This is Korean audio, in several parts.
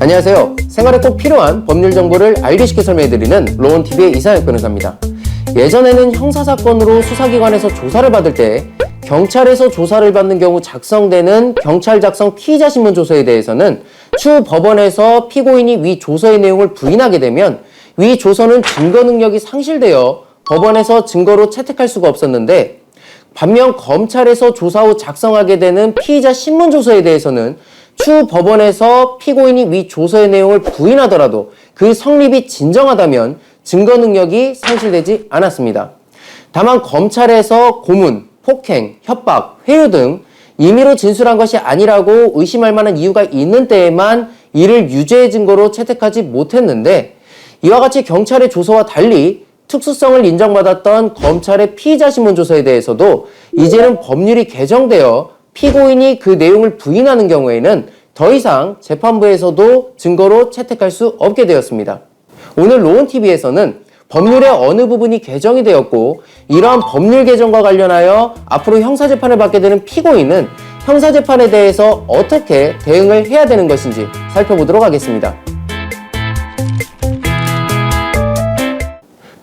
안녕하세요. 생활에 꼭 필요한 법률 정보를 알기 쉽게 설명해드리는 로원TV의 이상혁 변호사입니다. 예전에는 형사사건으로 수사기관에서 조사를 받을 때 경찰에서 조사를 받는 경우 작성되는 경찰 작성 피의자 신문 조서에 대해서는 추후 법원에서 피고인이 위 조서의 내용을 부인하게 되면 위 조서는 증거 능력이 상실되어 법원에서 증거로 채택할 수가 없었는데 반면 검찰에서 조사 후 작성하게 되는 피의자 신문 조서에 대해서는 추 법원에서 피고인이 위 조서의 내용을 부인하더라도 그 성립이 진정하다면 증거 능력이 상실되지 않았습니다. 다만 검찰에서 고문, 폭행, 협박, 회유 등 임의로 진술한 것이 아니라고 의심할 만한 이유가 있는 때에만 이를 유죄의 증거로 채택하지 못했는데 이와 같이 경찰의 조서와 달리 특수성을 인정받았던 검찰의 피의자 신문 조서에 대해서도 이제는 법률이 개정되어 피고인이 그 내용을 부인하는 경우에는 더 이상 재판부에서도 증거로 채택할 수 없게 되었습니다. 오늘 로온TV에서는 법률의 어느 부분이 개정이 되었고 이러한 법률 개정과 관련하여 앞으로 형사재판을 받게 되는 피고인은 형사재판에 대해서 어떻게 대응을 해야 되는 것인지 살펴보도록 하겠습니다.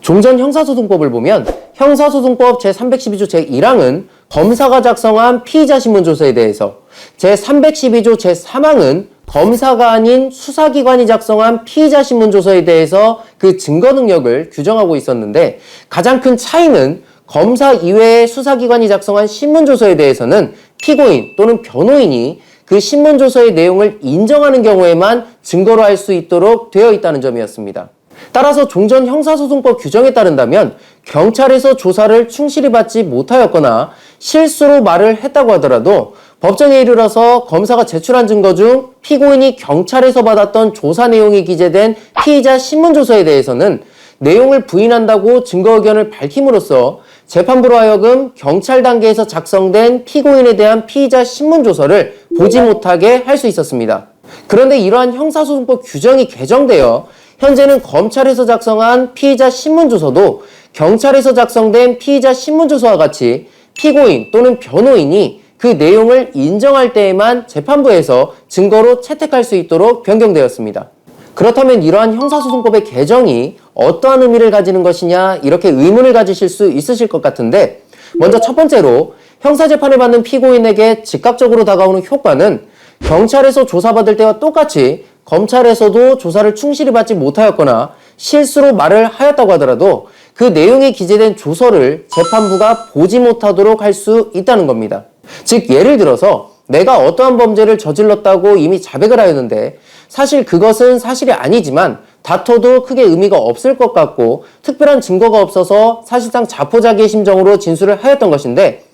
종전 형사소송법을 보면 형사소송법 제312조 제1항은 검사가 작성한 피의자 신문조서에 대해서 제312조 제3항은 검사가 아닌 수사기관이 작성한 피의자 신문조서에 대해서 그 증거 능력을 규정하고 있었는데 가장 큰 차이는 검사 이외의 수사기관이 작성한 신문조서에 대해서는 피고인 또는 변호인이 그 신문조서의 내용을 인정하는 경우에만 증거로 할 수 있도록 되어 있다는 점이었습니다. 따라서 종전 형사소송법 규정에 따른다면 경찰에서 조사를 충실히 받지 못하였거나 실수로 말을 했다고 하더라도 법정에 이르러서 검사가 제출한 증거 중 피고인이 경찰에서 받았던 조사 내용이 기재된 피의자 신문조서에 대해서는 내용을 부인한다고 증거 의견을 밝힘으로써 재판부로 하여금 경찰 단계에서 작성된 피고인에 대한 피의자 신문조서를 보지 못하게 할 수 있었습니다. 그런데 이러한 형사소송법 규정이 개정되어 현재는 검찰에서 작성한 피의자 신문조서도 경찰에서 작성된 피의자 신문조서와 같이 피고인 또는 변호인이 그 내용을 인정할 때에만 재판부에서 증거로 채택할 수 있도록 변경되었습니다. 그렇다면 이러한 형사소송법의 개정이 어떠한 의미를 가지는 것이냐 이렇게 의문을 가지실 수 있으실 것 같은데 먼저 첫 번째로 형사재판을 받는 피고인에게 즉각적으로 다가오는 효과는 경찰에서 조사받을 때와 똑같이 검찰에서도 조사를 충실히 받지 못하였거나 실수로 말을 하였다고 하더라도 그 내용이 기재된 조서를 재판부가 보지 못하도록 할 수 있다는 겁니다. 즉 예를 들어서 내가 어떠한 범죄를 저질렀다고 이미 자백을 하였는데 사실 그것은 사실이 아니지만 다퉈도 크게 의미가 없을 것 같고 특별한 증거가 없어서 사실상 자포자기의 심정으로 진술을 하였던 것인데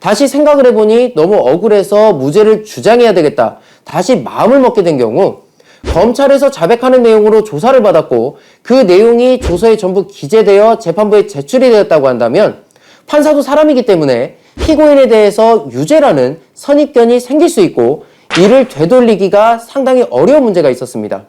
다시 생각을 해보니 너무 억울해서 무죄를 주장해야 되겠다. 다시 마음을 먹게 된 경우 검찰에서 자백하는 내용으로 조사를 받았고 그 내용이 조서에 전부 기재되어 재판부에 제출이 되었다고 한다면 판사도 사람이기 때문에 피고인에 대해서 유죄라는 선입견이 생길 수 있고 이를 되돌리기가 상당히 어려운 문제가 있었습니다.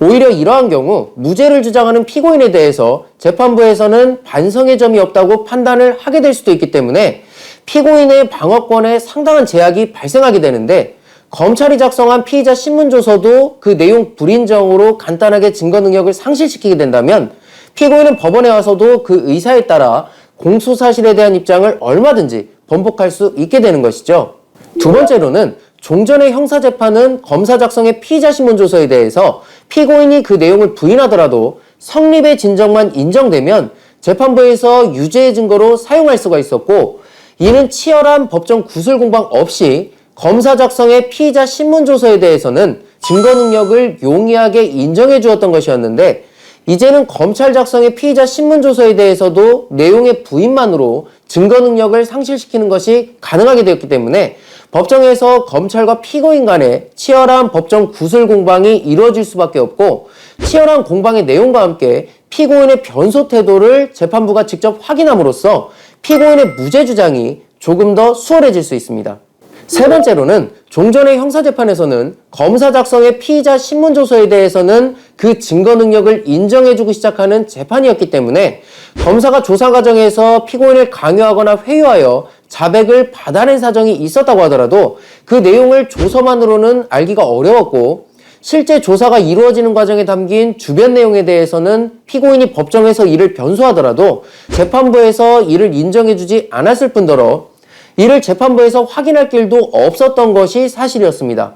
오히려 이러한 경우 무죄를 주장하는 피고인에 대해서 재판부에서는 반성의 점이 없다고 판단을 하게 될 수도 있기 때문에 피고인의 방어권에 상당한 제약이 발생하게 되는데 검찰이 작성한 피의자 신문조서도 그 내용 불인정으로 간단하게 증거 능력을 상실시키게 된다면 피고인은 법원에 와서도 그 의사에 따라 공소 사실에 대한 입장을 얼마든지 번복할 수 있게 되는 것이죠. 두 번째로는 종전의 형사재판은 검사 작성의 피의자 신문조서에 대해서 피고인이 그 내용을 부인하더라도 성립의 진정만 인정되면 재판부에서 유죄의 증거로 사용할 수가 있었고 이는 치열한 법정 구술 공방 없이 검사 작성의 피의자 신문조서에 대해서는 증거 능력을 용이하게 인정해 주었던 것이었는데 이제는 검찰 작성의 피의자 신문조서에 대해서도 내용의 부인만으로 증거 능력을 상실시키는 것이 가능하게 되었기 때문에 법정에서 검찰과 피고인 간의 치열한 법정 구술 공방이 이루어질 수밖에 없고 치열한 공방의 내용과 함께 피고인의 변소 태도를 재판부가 직접 확인함으로써 피고인의 무죄 주장이 조금 더 수월해질 수 있습니다. 세 번째로는 종전의 형사재판에서는 검사 작성의 피의자 신문조서에 대해서는 그 증거 능력을 인정해주고 시작하는 재판이었기 때문에 검사가 조사 과정에서 피고인을 강요하거나 회유하여 자백을 받아낸 사정이 있었다고 하더라도 그 내용을 조서만으로는 알기가 어려웠고 실제 조사가 이루어지는 과정에 담긴 주변 내용에 대해서는 피고인이 법정에서 이를 변소하더라도 재판부에서 이를 인정해주지 않았을 뿐더러 이를 재판부에서 확인할 길도 없었던 것이 사실이었습니다.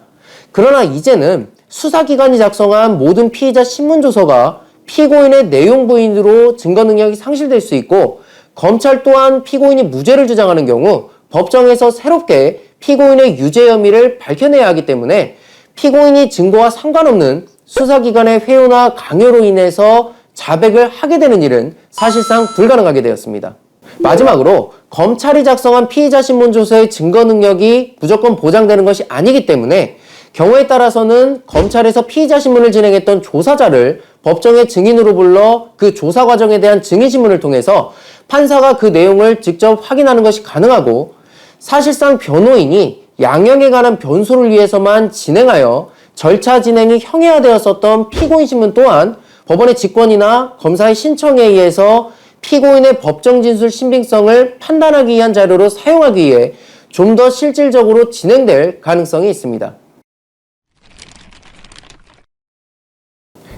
그러나 이제는 수사기관이 작성한 모든 피의자 신문조서가 피고인의 내용 부인으로 증거 능력이 상실될 수 있고 검찰 또한 피고인이 무죄를 주장하는 경우 법정에서 새롭게 피고인의 유죄 혐의를 밝혀내야 하기 때문에 피고인이 증거와 상관없는 수사기관의 회유나 강요로 인해서 자백을 하게 되는 일은 사실상 불가능하게 되었습니다. 마지막으로 검찰이 작성한 피의자 신문 조서의 증거 능력이 무조건 보장되는 것이 아니기 때문에 경우에 따라서는 검찰에서 피의자 신문을 진행했던 조사자를 법정의 증인으로 불러 그 조사 과정에 대한 증인 신문을 통해서 판사가 그 내용을 직접 확인하는 것이 가능하고 사실상 변호인이 양형에 관한 변소를 위해서만 진행하여 절차 진행이 형해화되었었던 피고인 신문 또한 법원의 직권이나 검사의 신청에 의해서 피고인의 법정 진술 신빙성을 판단하기 위한 자료로 사용하기 위해 좀 더 실질적으로 진행될 가능성이 있습니다.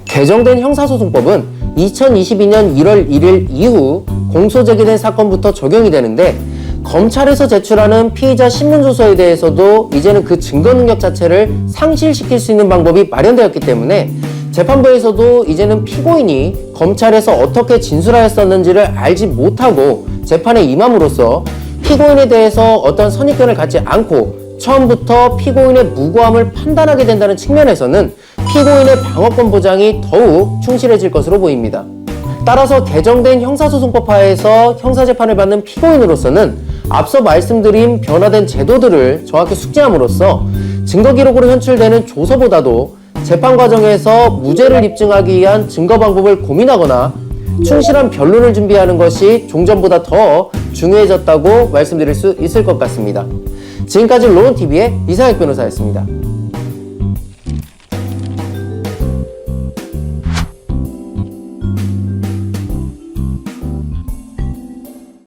개정된 형사소송법은 2022년 1월 1일 이후 공소 제기된 사건부터 적용이 되는데 검찰에서 제출하는 피의자 신문조서에 대해서도 이제는 그 증거 능력 자체를 상실시킬 수 있는 방법이 마련되었기 때문에 재판부에서도 이제는 피고인이 검찰에서 어떻게 진술하였었는지를 알지 못하고 재판에 임함으로써 피고인에 대해서 어떤 선입견을 갖지 않고 처음부터 피고인의 무고함을 판단하게 된다는 측면에서는 피고인의 방어권 보장이 더욱 충실해질 것으로 보입니다. 따라서 개정된 형사소송법 하에서 형사재판을 받는 피고인으로서는 앞서 말씀드린 변화된 제도들을 정확히 숙지함으로써 증거기록으로 현출되는 조서보다도 재판 과정에서 무죄를 입증하기 위한 증거 방법을 고민하거나 충실한 변론을 준비하는 것이 종전보다 더 중요해졌다고 말씀드릴 수 있을 것 같습니다. 지금까지 로운TV의 이상혁 변호사였습니다.